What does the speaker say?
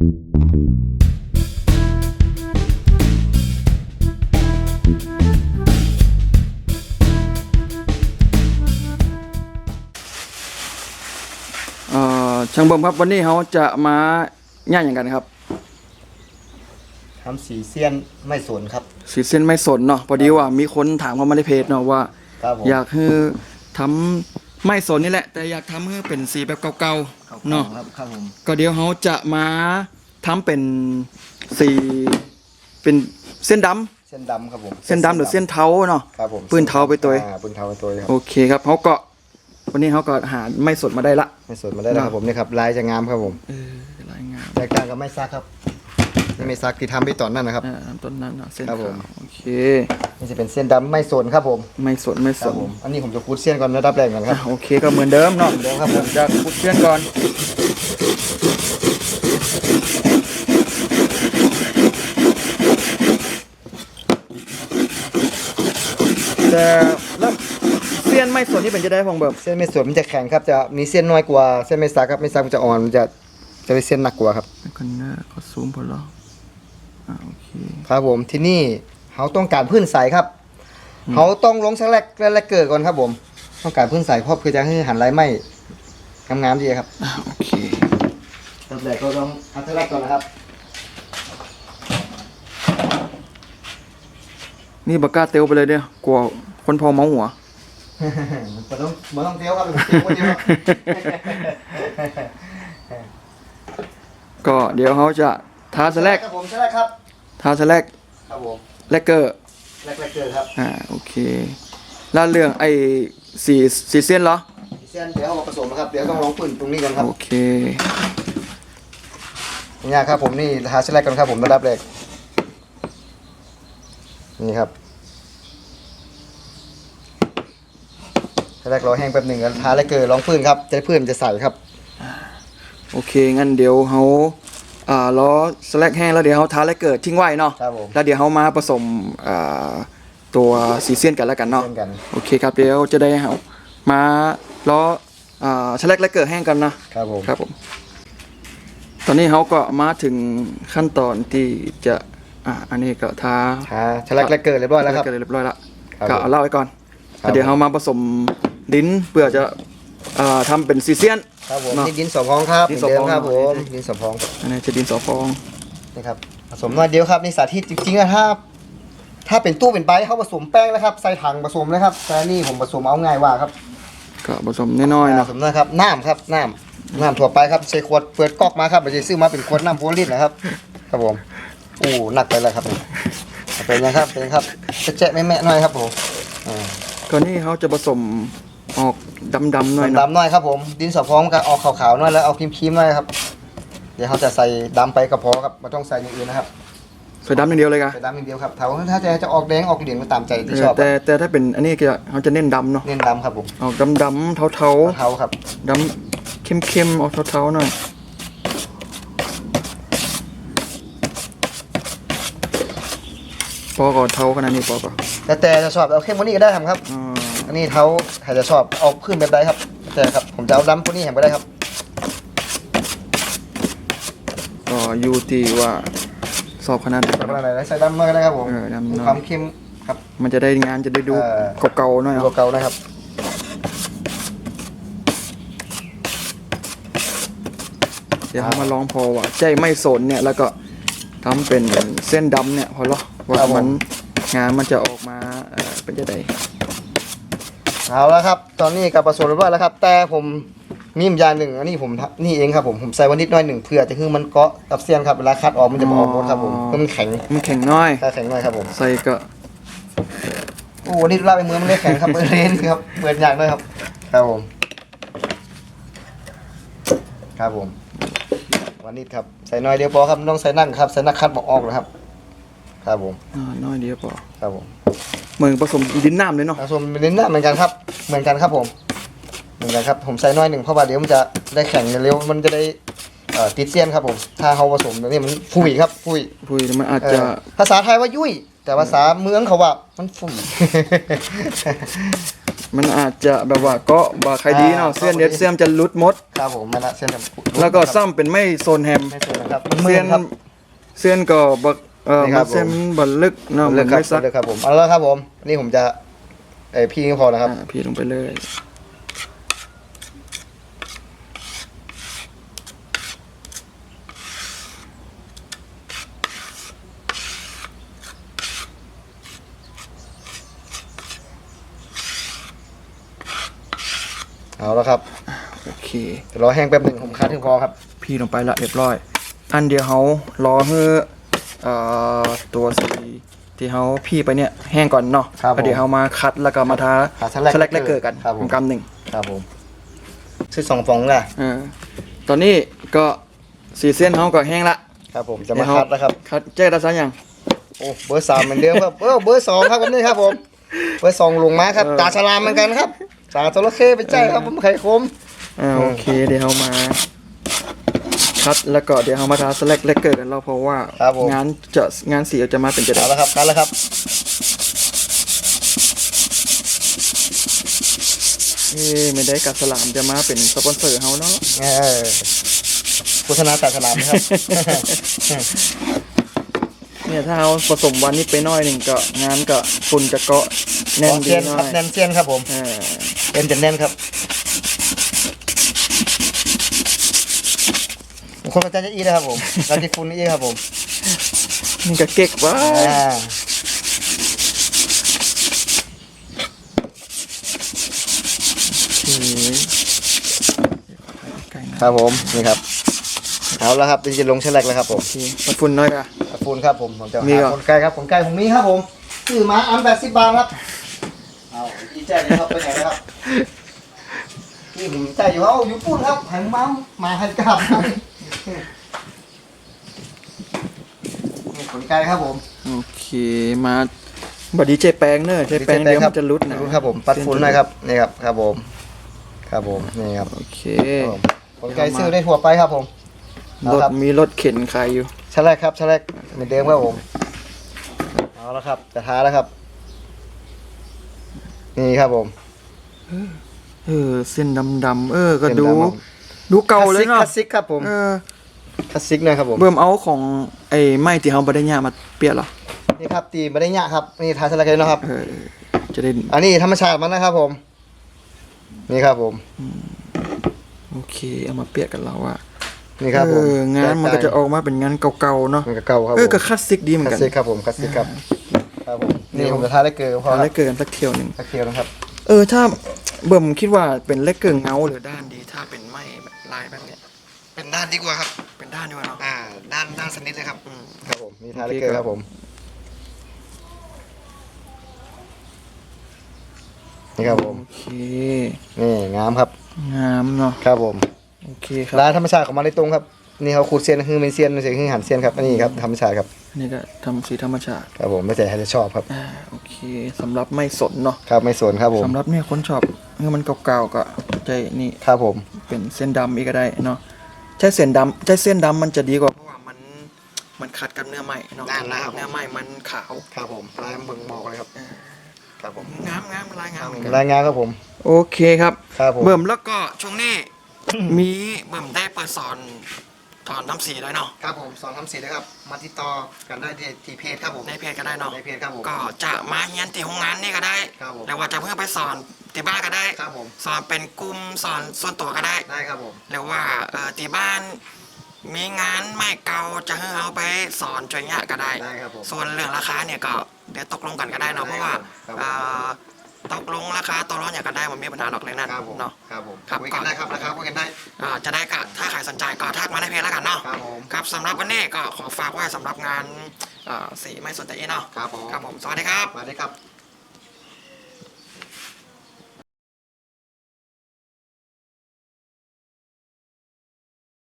เอ่อช่างเบิ่มครับวันนี้เขาจะมาย่างอย่างกันครับทำสีเซียนไม่สนครับ สีเส้นไม่สนเนาะพอดีว่ามีคนถามเข้ามาในเพจเนาะว่า ครับผมอยากให้ทำไม่สนนี่แหละ แต่อยากทำให้เป็นสีแบบเก่าๆ เนาะ ครับครับผมก็เดี๋ยวเขาจะมาทำเป็นสีเป็นเส้นดำเส้นดำครับผมเส้นดำหรือเส้นเทาเนาะ ครับผมปืนเทาไปตัว อ่าปืนเทาไปตัวครับโอเคครับเขาก็วันนี้เขาก็หาไม่สดมาได้ละ ไม่สนมาได้แล้วครับผมนี่ครับลายจะงามครับผมเออรายงาน แตกต่างกับไม่ซักครับ นี่ไม่ซักที่ทำไปตอนนั้นนะครับ อ่าต้นนั้นเนาะเส้นครับผม ขาวโอเค นี่จะเป็นเส้นดำไม่สนครับผมไม่สดไม่คสรับนผมอันนี้ผมจะคูดเส้นก่อนระดับแรกก่อนคอะรับ โอเคก็เหมือนเดิมเนาะเหมือนเดิมครับผม จะขุดเชื่อนก่อนแต่แล้วเสี้ยนไม่สนนี่เป็นจะได้พองเบิ่มเส้นไม่สนมันจะแข็งครับจะมีเส้นน้อยกว่าเส้นไม่ซักครับไม่ซักมันจะอ่อนมันจะจะเป็นเส้นหนักกว่าครับ กันนะขอซูมพอแล้ว อ่าโอเค ครับผมที่นี่เขาต้องการพื้นใสครับเขาต้องลงชั้นแรกแรกเกิดก่อนครับผม ต้องการพื้นใสเพราะคือจะให้หันไรไหมงามๆดีครับอ่าโอเคตั้งแต่ก็ต้องอันแรกก่อนนะครับ นี่บักกล้าเตียวไปเลยเนี่ยกลัวคนพอเมาหัวมันต้องมันต้องเตี้ยวครับมันเตี้ยวคนเดียวครับก็เดี๋ยวเขาจะ ทาสแลกครับผมชั้นแรกครับทาสแลกครับผมแลกเกอร์แรกแรกเกิดครับอ่าโอเคแล้วเรื่องไอ้สีสีเส้นเหรอเส้นเดี๋ยวเอามาผสมนะครับเดี๋ยวต้องลองปืนตรงนี้กันครับโอเคนี่ครับผมนี่หาชั้นแรกกันครับผมระดับแรกนี่ครับชั้นแรกรอแห้งแป๊บหนึ่งแล้วทาแรกเกิดลองปืนครับจะได้ปืนจะใสครับ โอเค งั้นเดี๋ยวเขา อ่าล้อสแลกแห้งแล้วเดี๋ยวเขาทาแลกเกิดทิ้งไว้เนาะครับผมแล้วเดี๋ยวเขามาผสมอ่าตัวสีเซียนกันแล้วกันเนาะเช่นกัน โอเคครับเดี๋ยวจะได้เขามาล้ออ่าสแลกแลกเกิดแห้งกันนะ ครับผม ครับผม ตอนนี้เขาก็มาถึงขั้นตอนที่จะอ่าอันนี้ก็ทาหาชั้นแรกแรกเกิดเรียบร้อยแล้วครับเกิดเรียบร้อยละครับก็เอาเล่าไว้ก่อนครับ แล้วเดี๋ยวเขามาผสมดินเพื่อจะอ่าทำเป็นสีเซียน ครับผมเนาะ นี่ดินสอพองครับดินเหสมืออนเดิมครับพผองมดินสอพองอันนี้จะดินสอฟองนี่ครับผสมน้อยเดียวครับนี่สาธิตจริงๆอะถ้าถ้าเป็นตู้เป็นใบเขาผสมแป้งนะครับใส่ถังผสมนะครับแต่นี่ผมผสมเอาง่ายว่าครับก็ผสมน้อยๆผเนาะสมนะครับน้ำครับน้ำน้ำถั่วไปครับใช้ขวดเปิดก๊อกมาครับไม่ใช่ซื้อมาเป็นขวดน้ำโพลิตนะครับครับผมอู้หนักไปแล้วครับเป็นยังครับเป็นครับจะแจะไม่แม่หน่อยครับผมอ่าก่อนนี้เขาจะผสม ออกดำๆหน่อยเนาะดำๆหน่อยครับผม ดินสอพองก็ออกขาวๆหน่อยแล้วเอาครีมๆหน่อยครับ เดี๋ยวเขาจะใส่ดำไปก็พอครับไม่ต้องใส่อย่างอื่นนะครับใส่ดำอย่างเดียวเลยกะใส่ดำอย่างเดียวครับถ้าถ้าจะจะออกแดงออกเหลืองก็ตามใจเอที่อชอบแต่แต่ถ้าเป็นอันนี้ก็เขาจะเน้นดำเนาะเน้นดำครับผมออกดำๆเทาเทาครับๆดำเข้มๆออกเทาๆหน่อย อก่อนเทาขนาดนี้ปอก่อนแต่แต่จะชอบเอาเข้มกว่านี้ก็ได้ครับครับอ่าอันนี้เทาใครจะชอบเอาขึ้นแบบใดครับแต่ครับผมจะเอาดำพวกนี้เห็นไปได้ครับ ก็อยู่ที่ว่าสอบขนาดไหน ใส่อะไรใส่ดำหน่อยก็ได้ครับผมเออดำหน่อยมีความเข้มครับ มันจะได้งานจะได้ดูเออ เก่าๆหน่อยดูเอาเก่าๆนะครับ เดี๋ยวเขามาลองพอว่าใจไม่สนเนี่ยแล้วก็ทำเป็นเส้นดำเนี่ยพอเหรอ ว่าครับผมมันงานมันจะออกมาเอ่อเป็นจะไดเอาแล้วครับ ตอนนี้กับผสมเรียบร้อยแล้วครับ แต่ผมมีอีกอย่างหนึ่งอันนี้ผมทำนี่เองครับผมผมใส่วันนิดหน้อยหนึ่งเพื่อจะคือมันเกาะกับเสี้ยนครับเวลาคัดออกมันจะมาออกหมดครับผมเพื่อมันแข็งมันแข็งน้อยถ้าแข็งหน่อยครับผมใส่ก็โอ้วันนี้ลาไปมือมันเลยแข็งครับเปิดเลนครับเปิดอย่างด้วยครับครับผมครับผมวันนี้ครับใส่น้อยเดียวพอครับไม่ต้องใส่นั่งครับใส่นักคัดบอกออกนะครับ ครับผมอ่าน้อยเดียวพอครับผมเหมือนผสมดินน้ำเลยเนาะผสมเป็นหน้าเหมือนกันครับ เหมือนกันครับผม เหมือนกันครับ ผมใส่น้อยหนึ่งเพราะว่าเดี๋ยวมันจะได้แข็งเร็วมันจะได้เอ่อติดเสี้ยนครับผม ถ้าเขาผสมแบบนี้มันฟุยครับฟุยพุยมันอาจเอ่จะอภาษาไทยว่ายุ่ย แต่ภาษาเมืองเขาว่ามันฟุยมันอาจจะแบบว่าเก็บาใครดีเนาะอ่า เส้นเด็ดเส้นจะหลุดหมด ครับผมมันละเส้นครับแล้วก็ซ้ำเป็นไม่โซนแฮมไม่สุดนะครับมันมืเส้อนครับ เส้นก็บัก เออนี่ครัมับนเส้นบันลึกเนาะเลืมัอกนครับไม่ซักเลือกครับผมเอาแล้วครับผมนี่ผมจะไอยพี่ก็พอนะครับ อ่าพี่ลงไปเลยเอาแล้วครับโอเค เดี๋ยวรอแห้งแป๊บหนึ่งผมคัดถึงพอครับ พี่ลงไปละเรียบร้อย อันเดียวเขารอให้ เอ่อตัวสีที่เขาพี่ไปเนี่ยแห้งก่อนเนาะครับผมแล้วเดี๋ยวเขามาคัดแล้วก็มาทาทาสแลกสแลกแลกเกิดกันครับผม กำหนึ่งครับผมซื้อสองฟองละอ่าตอนนี้ก็สีเส้นเขาก็แห้งละครับผมจะมาคัดแล้วครับคัดเจ๊ได้ซะยัง โอ้เบอร์สามเหมือนเดิมครับเออเบอร์สองครับผมนี่ครับผมเบอร์สองลงมาครับเออตาฉลามเหมือนกันครับตาจระเข้ไปใจครับผมไข่คม อ่าโอเคเดี๋ยวเขามา คัดแล้วก็เดี๋ยวเขามาทาสแลกแลกเกิดกันเราเพราะว่าครับผม งานจะงานสีจะมาเป็นจะเอาได้แล้วครับคัดแล้วครับเอ้ไม่ได้กัดสลามจะมาเป็นสปอนเซอร์เขาเนาะเออโฆษณาตาฉลามนะครับ เนี่ยถ้าเอาผสมวันนี้ไปหน้อยหนึ่งก็งานก็ฝุ่นจะเกาะแน่นดีเซียนหน้คอรับยแน่นเซียนครับผม เออเอ็นจะแน่นครับผม คนประจานจะอีนะครับผมเราจะคุณอีครับผมนี่ก็เก๊กว่าอ่าไก่นะครับผมนี่ครับเอาแล้วครับจะลงเชลกแล้วครับผมโอเคมาฝุ่นน้อยอะขอบคุณครับผมผมจะมีหาเหรอคนไกลครับคนไกลผมมีครับผมซื้อมาอันแปดสิบบาทครับเอาอีแจ้นี่ครับไปไหนนะครับนี่ผมใจอยู่เอาอยู่ปุ่นครับหันมามาให้กลับ นี่คนไกลครับผม โอเคมาบัดดีเจแปงเนอะเจแปงเดี๋ยวมันจะรุดนะรุดครับผมปัดฝุ่นหน่อยครับนี่ครับครับผม ครับผมนี่ครับโอเคครับผมคนไกลซื้อได้ทั่วไปครับผมรเอาถครับมีรถเข็นขายอยู่ชะแรกครับชะแรกเหมือนเดิมครับผมเอาแล้วครับจะท้าแล้วครับ นี่ครับผมเออเส้นดำๆเออก็ดูเส้นดำครับดูเก่าเลยเนาะคลาสสิกครับผมเออ คลาสสิกนะครับผม เบิ่มเอาของไอ้ไม้ที่เขาบไดย่ามาเปลี่ยนเหรอนี่ครับตีไม่ได้ยะครับ นี่ทาชะแรกเลยนะครับ เออจะได้อันนี้ธรรมชาติมันนะครับผม นี่ครับผม โอเคเอามาเปลี่ยนกันแล้วอะนี่ครับผมเอองานมันก็จะออกมาเป็นงานเก่าๆเนาะมันก็เก่าครับเอผอมก็คลาสสิกดีเหมือคลานสกัน สิกครับผมคลาสสิกครับ ครับผม นี่ผมจะทาได้เกลือพอเอาครัแล้บเกินสักเที่ยวหนึ่ง ตะเคียวนะครับ เออถ้าเบิ่มคิดว่าเป็นเล็กเกินเงาหรือด้านดีถ้าเป็นไม้แบบลายแบบเนี้ยเป็นด้านดีกว่าครับาด้านด้านสนิทเลยครับอืมครับผมมีทาได้เกลือครับผมนี่ครับผมโอเคนี่งามครับงามเนาะครับผมโอเคครับร้านธรรมชาติของมันในตรงครับนี่เขาขูดเซียนคือเป็นเซียนไม่ใช่คือหันเซียนครับอันนี้ครับธรรมชาติครับอันนี่ก็ทำสีธรรมชาติครับผมไม่ใช่ใครจะชอบครับอ่าโอเคสำหรับไม่สนเนาะครับไม่สนครับผมสำหรับเนี่ยคนชอบเมื่อมันเก่าๆก็ใจนี่ครับผมเป็นเส้นดำอีกก็ได้เนาะใช้เส้นดำใช้เส้นดำมันจะดีกว่าเพราะว่ามันมัน ขัดกับเนื้อไหม้เนาะเนื้อไหม้มันขาวครับผมลายเบิ่งบอกเลยครับครับผมงามงามลายงามเหมือนกันรายงานครับผม โอเคครับ ครับผม เบิ่มแล้วก็ช่วงนี้ มีเบิ่มได้เปิดสอนถอนน้ำสีด้วยเนาะครับผมสอนทำสีนะครับ มาติดต่อกันได้ที่ที่เพจครับผมในเพจก็ได้เนาะในเพจครับผม ก็จะมาเฮียนที่โรงงานนี่ก็ได้ครับผมหรือว่าจะเพื่อไปสอนที่บ้านก็ได้ครับผม สอนเป็นกลุ่มสอนส่วนตัวก็ได้ ได้ครับผม หรือว่าเอ่อที่บ้าน มีงานไม่เก่าจะให้เอาไปสอนจอยยะก็ได้ ได้ครับผม ส่วนเรื่องราคาเนี่ยก็เดี๋ยวตกลงกันก็ได้เนาะเพราะว่าครับเอ่อตกลงราคาต่อรองอย่างกันได้มันมีปัญหาหรอกเลยนั่นครับผมเนาะ ครับผมครับ คุยกันได้ครับนะครับคุยกันได้ อ่าจะได้ก็ถ้าใครสนใจก็ทักมาในเพจแล้วกันเนาะครับผมครับสำหรับวันนี้ก็ขอฝากไว้สำหรับงานเอ่อสีไม่สนใจเนาะครับผม ครับผมสวัสดีครับ สวัสดีครับ